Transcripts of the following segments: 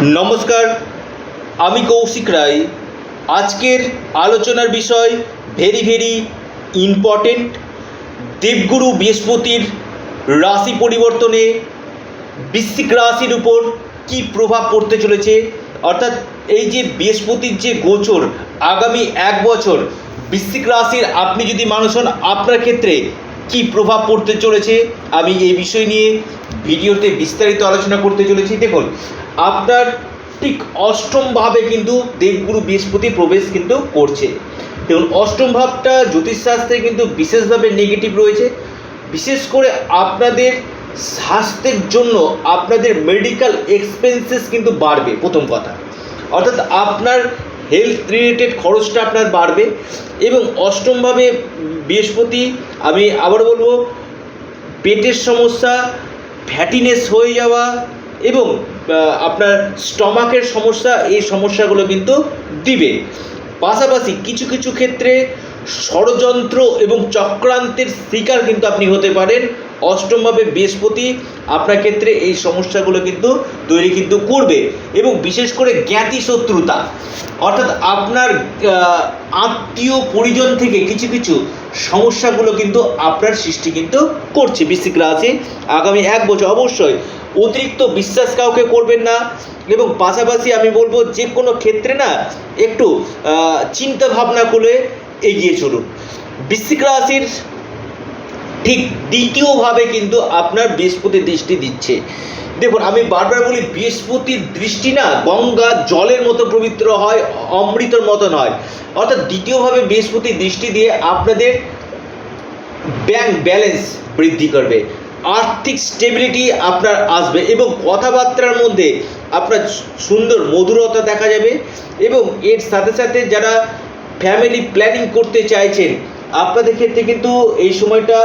নমস্কার, আমি কৌশিক রায়। আজকের আলোচনার বিষয় ভেরি ভেরি ইম্পর্টেন্ট দেবগুরু বৃহস্পতির রাশি পরিবর্তনে বৃশ্চিক রাশির উপর কি প্রভাব পড়তে চলেছে? অর্থাৎ এই যে বৃহস্পতির যে গোচর, আগামী এক বছর বৃশ্চিক রাশির, আপনি যদি মানুষ হন, আপনার ক্ষেত্রে কি প্রভাব পড়তে চলেছে? আমি এই বিষয় নিয়ে ভিডিওতে বিস্তারিত আলোচনা করতে চলেছি। দেখুন, আপনার ঠিক অষ্টম ভাবে কিন্তু দেবগুরু বৃহস্পতি প্রবেশ কিন্তু করছে। দেখুন, অষ্টম ভাবটা জ্যোতিষশাস্ত্রে কিন্তু বিশেষভাবে নেগেটিভ রয়েছে। বিশেষ করে আপনাদের স্বাস্থ্যের জন্য আপনাদের মেডিকেল এক্সপেন্সেস কিন্তু বাড়বে, প্রথম কথা। অর্থাৎ আপনার হেলথ রিলেটেড খরচটা আপনার বাড়বে এবং অষ্টমভাবে বৃহস্পতি, আমি আবার বলব, পেটের সমস্যা ফ্যাটিনেস হয়ে যাওয়া এবং আপনার স্টমাকের সমস্যা, এই সমস্যাগুলো কিন্তু দিবে। পাশাপাশি কিছু কিছু ক্ষেত্রে ষড়যন্ত্র এবং চক্রান্তের শিকার কিন্তু আপনি হতে পারেন। অষ্টমভাবে বৃহস্পতি, আপনার ক্ষেত্রে এই সমস্যাগুলো কিন্তু তৈরি কিন্তু করবে এবং বিশেষ করে জ্ঞাতি শত্রুতা। অর্থাৎ আপনার আত্মীয় পরিজন থেকে কিছু কিছু সমস্যাগুলো কিন্তু আপনার সৃষ্টি কিন্তু করছে বৃশ্চিক রাশি। আগামী এক বছর অবশ্যই অতিরিক্ত বিশ্বাস কাউকে করবেন না এবং পাশাপাশি আমি বলব যে কোনো ক্ষেত্রে না একটু চিন্তা ভাবনা করে এগিয়ে চলুন। বৃশ্চিক রাশির ঠিক দ্বিতীয়ভাবে কিন্তু আপনার বৃহস্পতি দৃষ্টি দিচ্ছে। দেখুন, আমি বারবার বলি, বৃহস্পতির দৃষ্টি না গঙ্গা জলের মতো পবিত্র হয়, অমৃতর মতো নয়। অর্থাৎ দ্বিতীয়ভাবে বৃহস্পতি দৃষ্টি দিয়ে আপনাদের ব্যাংক ব্যালেন্স বৃদ্ধি করবে, আর্থিক স্টেবিলিটি আপনার আসবে এবং কথাবার্তার মধ্যে আপনার সুন্দর মধুরতা দেখা যাবে এবং এর সাথে সাথে যারা ফ্যামিলি প্ল্যানিং করতে চাইছেন, আপনাদের ক্ষেত্রে কিন্তু এই সময়টা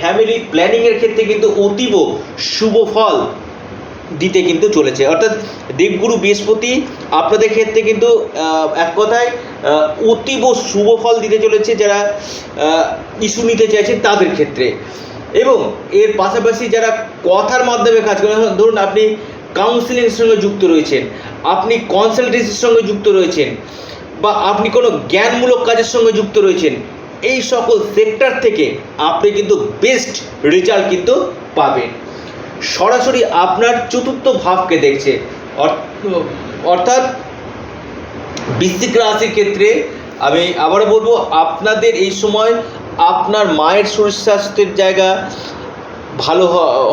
ফ্যামিলি প্ল্যানিংয়ের ক্ষেত্রে কিন্তু অতীব শুভ ফল দিতে কিন্তু চলেছে। অর্থাৎ দেবগুরু বৃহস্পতি আপনাদের ক্ষেত্রে কিন্তু এক কথায় অতীব শুভ ফল দিতে চলেছে যারা ইস্যু নিতে চাইছেন তাদের ক্ষেত্রে। এবং এর পাশাপাশি যারা কথার মাধ্যমে কাজ করেন ধরুন আপনি কাউন্সিলিংয়ের সঙ্গে যুক্ত রয়েছেন, আপনি কনসালটেন্সির সঙ্গে যুক্ত রয়েছেন, বা আপনি কোনো জ্ঞানমূলক কাজের সঙ্গে যুক্ত রয়েছেন এই সকল সেক্টর থেকে আপনি কিন্তু বেস্ট রেজাল্ট কিন্তু পাবেন। সরাসরি আপনার চতুর্থ ভাবকে দেখছে। অর্থ- অর্থাৎ বৃশ্চিক রাশির ক্ষেত্রে আমি আবারও বলব, আপনাদের এই সময় আপনার মায়ের শরীর স্বাস্থ্যের জায়গা ভালো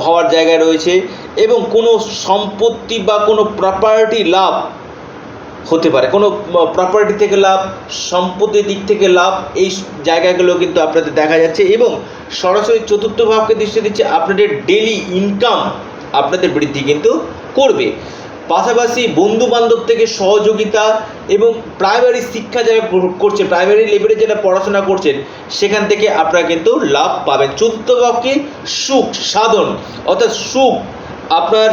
হওয়ার জায়গা রয়েছে এবং কোনো সম্পত্তি বা কোনো প্রপার্টি লাভ হতে পারে। কোনো প্রপার্টি থেকে লাভ, সম্পত্তির দিক থেকে লাভ, এই জায়গাগুলো কিন্তু আপনাদের দেখা যাচ্ছে এবং সরাসরি চতুর্থ ভাবকে দৃষ্টি দিচ্ছে আপনাদের ডেলি ইনকাম আপনাদের বৃদ্ধি কিন্তু করবে। পাশাপাশি বন্ধু বান্ধব থেকে সহযোগিতা এবং প্রাইমারি শিক্ষা যারা কর- করছে প্রাইমারি লেভেলে যারা পড়াশোনা করছেন, সেখান থেকে আপনারা কিন্তু লাভ পাবেন। চতুর্থ ভাবকে সুখ, সাধন অর্থাৎ সুখ আপনার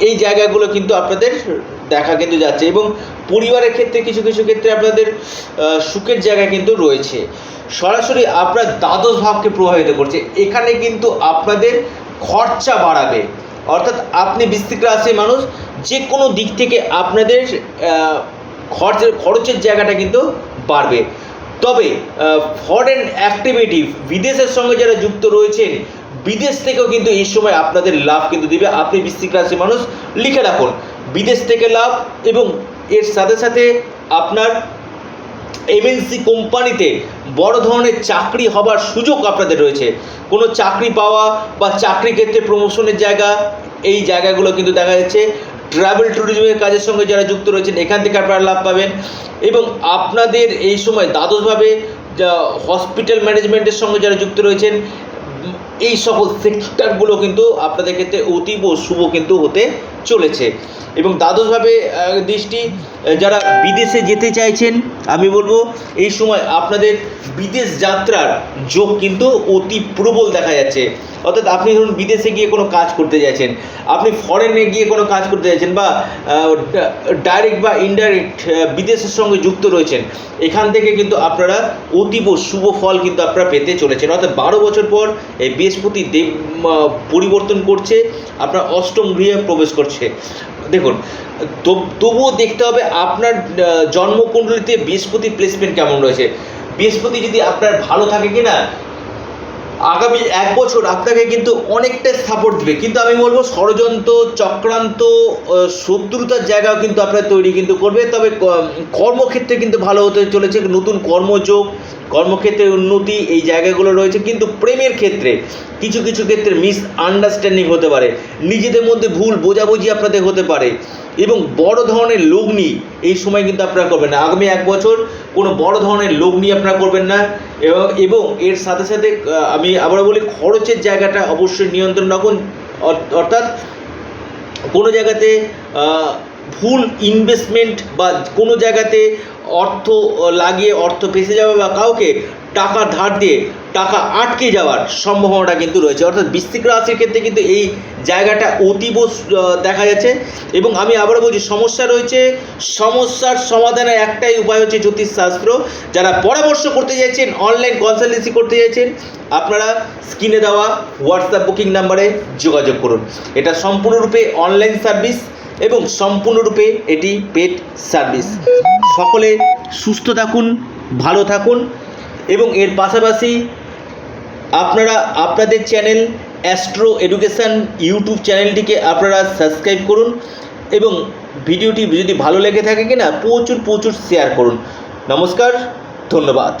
এই জায়গাগুলো কিন্তু আপনাদের দেখা কিন্তু যাচ্ছে এবং পরিবারের ক্ষেত্রে কিছু কিছু ক্ষেত্রে আপনাদের সুখের জায়গা কিন্তু রয়েছে। সরাসরি আপনার দ্বাদশ ভাবকে প্রভাবিত করছে। এখানে কিন্তু আপনাদের খরচা বাড়াবে। অর্থাৎ আপনি বৃশ্চিক রাশির মানুষ যে কোনো দিক থেকে আপনাদের খরচের খরচের জায়গাটা কিন্তু বাড়বে। তবে ফরেন অ্যাক্টিভিটি বিদেশের সঙ্গে যারা যুক্ত রয়েছেন বিদেশ থেকেও কিন্তু এই সময় আপনাদের লাভ কিন্তু দিবে। আপনি বৃশ্চিক রাশির মানুষ, লিখে রাখুন। বিদেশ থেকে লাভ এবং এর সাথে সাথে আপনার এমএনসি কোম্পানিতে বড় ধরনের চাকরি হবার সুযোগ আপনাদের রয়েছে। কোনো চাকরি পাওয়া বা চাকরি ক্ষেত্রে প্রমোশনের জায়গা, এই জায়গাগুলো কিন্তু দেখা যাচ্ছে। ট্রাভেল ট্যুরিজমের কাজের সঙ্গে যারা যুক্ত রয়েছেন, এখান থেকে আপনারা লাভ পাবেন। এবং আপনাদের এই সময় দ্বাদশভাবে হসপিটাল ম্যানেজমেন্টের সঙ্গে যারা যুক্ত রয়েছেন এই সকল সেক্টরগুলো কিন্তু আপনাদের ক্ষেত্রে অতীব শুভ কিন্তু হতে চলেছে। এবং দ্বাদশভাবে দৃষ্টি যারা বিদেশে যেতে চাইছেন, আমি বলব, এই সময় আপনাদের বিদেশ যাত্রার যোগ কিন্তু অতি প্রবল দেখা যাচ্ছে। অর্থাৎ আপনি ধরুন বিদেশে গিয়ে কোনো কাজ করতে যাচ্ছেন, আপনি ফরেনে গিয়ে কোনো কাজ করতে যাচ্ছেন বা ডাইরেক্ট বা ইনডাইরেক্ট বিদেশের সঙ্গে যুক্ত রয়েছেন, এখান থেকে কিন্তু আপনারা অতীব শুভ ফল কিন্তু আপনারা পেতে চলেছেন। অর্থাৎ বারো বছর পর এই বৃহস্পতি দেব পরিবর্তন করছে, আপনার অষ্টম গৃহে প্রবেশ করছে। দেখুন, তব- তবুও দেখতে হবে আপনার জন্মকুণ্ডলিতে বৃহস্পতি প্লেসমেন্ট কেমন রয়েছে। বৃহস্পতি যদি আপনার ভালো থাকে কি না আগামী এক বছর আপনাকে কিন্তু অনেকটাই সাপোর্ট দেবে। কিন্তু আমি বলব ষড়যন্ত্র, চক্রান্ত শত্রুতার জায়গাও কিন্তু আপনার তৈরি কিন্তু করবে। তবে কর্মক্ষেত্রে কিন্তু ভালো হতে চলেছে। নতুন কর্মযোগ, কর্মক্ষেত্রে উন্নতি এই জায়গাগুলো রয়েছে। কিন্তু প্রেমের ক্ষেত্রে কিছু কিছু ক্ষেত্রে মিস আন্ডারস্ট্যান্ডিং হতে পারে। নিজেদের মধ্যে ভুল বোঝাবুঝি আপনাদের হতে পারে। এবং বড় ধরনের লগ্নি এই সময় কিন্তু আপনারা করবেন না। আগামী এক বছর কোনো বড় ধরনের লগ্নি আপনারা করবেন না এবং এর সাথে সাথে আমি আবার বলি, খরচের জায়গাটা অবশ্যই নিয়ন্ত্রণ রাখুন। অর্থাৎ কোনো জায়গাতে ভুল ইনভেস্টমেন্ট বা কোনো জায়গাতে অর্থ লাগিয়ে অর্থ ফেসে যাওয়া বা কাউকে টাকা ধার দিয়ে টাকা আটকে যাওয়ার সম্ভাবনাটা কিন্তু রয়েছে। অর্থাৎ বৃশ্চিক রাশির ক্ষেত্রে কিন্তু এই জায়গাটা অতীব দেখা যাচ্ছে। এবং আমি আবারও বলছি, সমস্যা রয়েছে। সমস্যার সমাধানের একটাই উপায় হচ্ছে জ্যোতিষশাস্ত্র। যারা পরামর্শ করতে চাইছেন অনলাইন কনসালটেন্সি করতে চাইছেন, আপনারা স্ক্রিনে দেওয়া হোয়াটসঅ্যাপ বুকিং নাম্বারে যোগাযোগ করুন। এটা সম্পূর্ণরূপে অনলাইন সার্ভিস এবং সম্পূর্ণরূপে এটি পেট সার্ভিস। সকলে সুস্থ থাকুন, ভালো থাকুন এবং এর পাশাপাশি আপনারা আপনাদের চ্যানেল অ্যাস্ট্রো এডুকেশান ইউটিউব চ্যানেলটিকে আপনারা সাবস্ক্রাইব করুন এবং ভিডিওটি যদি ভালো লেগে থাকে কিনা প্রচুর প্রচুর শেয়ার করুন। নমস্কার, ধন্যবাদ।